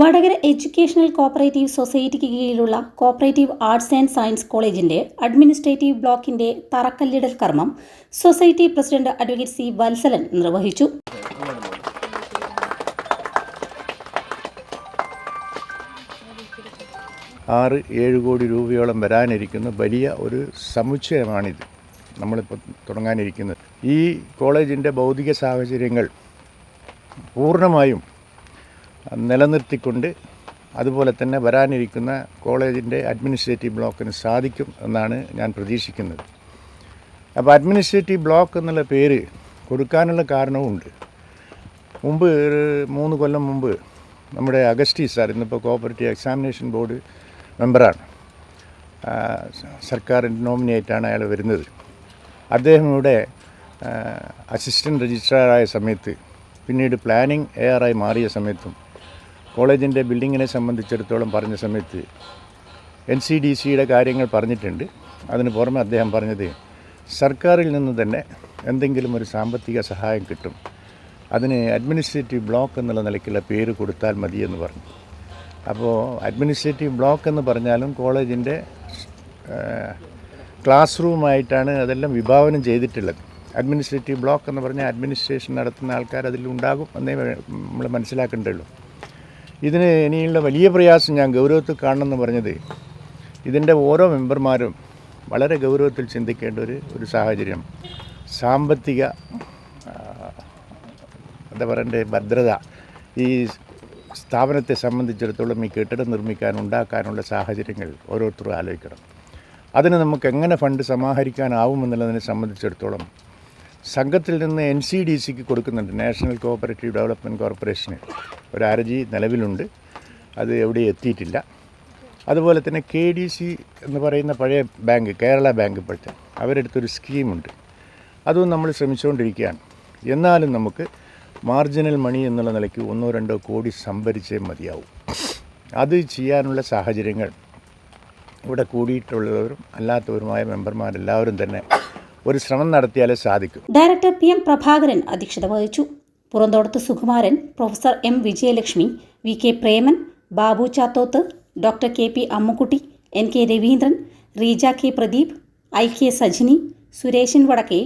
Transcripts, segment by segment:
Vadakara educational cooperative സൊസൈറ്റിക്ക് കീഴിലുള്ള cooperative arts and science കോളേജിന്റെ അഡ്മിനിസ്ട്രേറ്റീവ് ബ്ലോക്കിന്റെ തറക്കല്ലിടൽ കർമ്മം society president advocate C Valsalan നിർവഹിച്ചു. ആറ് ഏഴ് കോടി രൂപയോളം വരാനിരിക്കുന്ന വലിയ ഒരു സമുച്ചയമാണിത് നമ്മളിപ്പോൾ തുടങ്ങാനിരിക്കുന്നത്. ഈ കോളേജിന്റെ ഭൗതിക സാഹചര്യങ്ങൾ പൂർണമായും നിലനിർത്തിക്കൊണ്ട് അതുപോലെ തന്നെ വരാനിരിക്കുന്ന കോളേജിന്റെ അഡ്മിനിസ്ട്രേറ്റീവ് ബ്ലോക്കിന് സാധിക്കും എന്നാണ് ഞാൻ പ്രതീക്ഷിക്കുന്നത്. അപ്പോൾ അഡ്മിനിസ്ട്രേറ്റീവ് ബ്ലോക്ക് എന്നുള്ള പേര് കൊടുക്കാനുള്ള കാരണവുമുണ്ട്. മുമ്പ് ഒരു മൂന്ന് കൊല്ലം മുമ്പ് നമ്മുടെ അഗസ്റ്റി സാർ ഇന്നിപ്പോൾ കോപ്പറേറ്റീവ് എക്സാമിനേഷൻ ബോർഡ് മെമ്പറാണ്. സർക്കാരിന്റെ നോമിനേറ്റാണ് അയാൾ വരുന്നത്. അദ്ദേഹം ഇവിടെ അസിസ്റ്റന്റ് രജിസ്ട്രാറായ സമയത്ത് പിന്നീട് പ്ലാനിംഗ് എ ആറായി മാറിയ സമയത്തും കോളേജിന്റെ ബിൽഡിങ്ങിനെ സംബന്ധിച്ചിടത്തോളം പറഞ്ഞ സമയത്ത് എൻ സി ഡി സിയുടെ കാര്യങ്ങൾ പറഞ്ഞിട്ടുണ്ട്. അതിന് പുറമെ അദ്ദേഹം പറഞ്ഞത് സർക്കാരിൽ നിന്ന് തന്നെ എന്തെങ്കിലും ഒരു സാമ്പത്തിക സഹായം കിട്ടും. അതിന് അഡ്മിനിസ്ട്രേറ്റീവ് ബ്ലോക്ക് എന്നുള്ള നിലയ്ക്കുള്ള പേര് കൊടുത്താൽ മതിയെന്ന് പറഞ്ഞു. അപ്പോൾ അഡ്മിനിസ്ട്രേറ്റീവ് ബ്ലോക്ക് എന്ന് പറഞ്ഞാലും കോളേജിന്റെ ക്ലാസ് റൂമായിട്ടാണ് അതെല്ലാം വിഭാവനം ചെയ്തിട്ടുള്ളത്. അഡ്മിനിസ്ട്രേറ്റീവ് ബ്ലോക്ക് എന്ന് പറഞ്ഞാൽ അഡ്മിനിസ്ട്രേഷൻ നടത്തുന്ന ആൾക്കാർ അതിലുണ്ടാകും എന്നേ നമ്മൾ മനസ്സിലാക്കേണ്ടതുള്ളൂ. ഇതിന് ഇനിയുള്ള വലിയ പ്രയാസം ഞാൻ ഗൗരവത്തിൽ കാണണമെന്ന് പറഞ്ഞത് ഇതിന്റെ ഓരോ മെമ്പർമാരും വളരെ ഗൗരവത്തിൽ ചിന്തിക്കേണ്ട ഒരു ഒരു സാഹചര്യം. സാമ്പത്തിക എന്താ പറയണ്ടേ ഭദ്രത ഈ സ്ഥാപനത്തെ സംബന്ധിച്ചിടത്തോളം ഈ കെട്ടിടം നിർമ്മിക്കാൻ ഉണ്ടാക്കാനുള്ള സാഹചര്യങ്ങൾ ഓരോരുത്തരും ആലോചിക്കണം. അതിന് നമുക്ക് എങ്ങനെ ഫണ്ട് സമാഹരിക്കാനാവുമെന്നുള്ളതിനെ സംബന്ധിച്ചിടത്തോളം സംഘത്തിൽ നിന്ന് എൻ സി ഡി സിക്ക് കൊടുക്കുന്നുണ്ട്. നാഷണൽ കോഓപ്പറേറ്റീവ് ഡെവലപ്മെന്റ് കോർപ്പറേഷന്. ഒരു അരജി നിലവിലുണ്ട്. അത് എവിടെ എത്തിയിട്ടില്ല. അതുപോലെ തന്നെ കെ ഡി സി എന്ന് പറയുന്ന പഴയ ബാങ്ക് കേരള ബാങ്ക് ഇപ്പോഴത്തെ അവരെടുത്തൊരു സ്കീമുണ്ട്. അതും നമ്മൾ ശ്രമിച്ചുകൊണ്ടിരിക്കുകയാണ്. എന്നാലും നമുക്ക് മാർജിനൽ മണി എന്നുള്ള നിലയ്ക്ക് ഒന്നോ രണ്ടോ കോടി സംഭരിച്ചേ മതിയാവും. അത് ചെയ്യാനുള്ള സാഹചര്യങ്ങൾ ഇവിടെ കൂടിയിട്ടുള്ളവരും അല്ലാത്തവരുമായ മെമ്പർമാരെല്ലാവരും തന്നെ ഒരു ശ്രമം നടത്തിയാലേ സാധിക്കും. ഡയറക്ടർ പി എം പ്രഭാകരൻ അധ്യക്ഷത വഹിച്ചു. Puranthodath Sukumaran professor M Vijayalakshmi V K Preman Babu Chathoth doctor K P Ammukutty N K Raveendran Reeja K Pradeep I K Sajini Sureshan Vadakke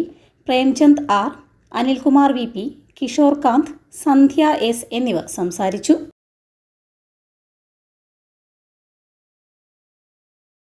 Premchand R Anilkumar V P Kishore Kanth Sandhya S എന്നിവർ സംസാരിച്ചു.